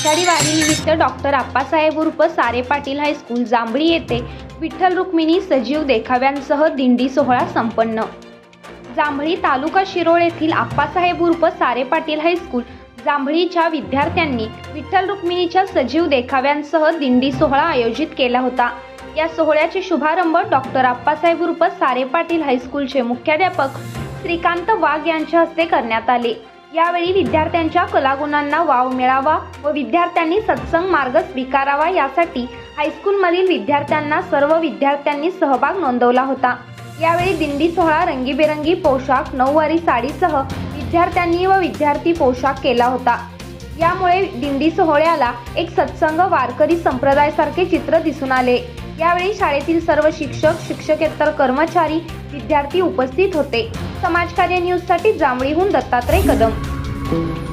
इथं डॉक्टर आप्पासाहेब उर्फ सारे पाटील हायस्कूल जांभळी येथे विठ्ठल रुक्मिणी सजीव देखाव्यांसह दिंडी सोहळा संपन्न. जांभळी तालुका शिरोळ येथील आप्पासाहेब उर्फ सारे पाटील हायस्कूल जांभळीच्या विद्यार्थ्यांनी विठ्ठल रुक्मिणीच्या सजीव देखाव्यांसह दिंडी सोहळा आयोजित केला होता. या सोहळ्याचे शुभारंभ डॉक्टर आप्पासाहेब उर्फ सारे पाटील हायस्कूलचे मुख्याध्यापक श्रीकांत वाघ यांच्या हस्ते करण्यात आले. यावेळी विद्यार्थ्यांच्या कलागुणांना वाव मिळावा व विद्यार्थ्यांनी सत्संग मार्ग स्वीकारावा यासाठी हायस्कूलमधील विद्यार्थ्यांना सर्व विद्यार्थ्यांनी सहभाग नोंदवला होता. यावेळी दिंडी सोहळा रंगीबेरंगी पोशाख नऊवारी साडीसह विद्यार्थ्यांनी व विद्यार्थी पोशाख केला होता. यामुळे दिंडी सोहळ्याला एक सत्संग वारकरी संप्रदायासारखे चित्र दिसून आले. यावेळी शाळेतील सर्व शिक्षक शिक्षकेतर कर्मचारी विद्यार्थी उपस्थित होते. समाजकार्य न्यूजसाठी जांभळीहून दत्तात्रय कदम. Thank you.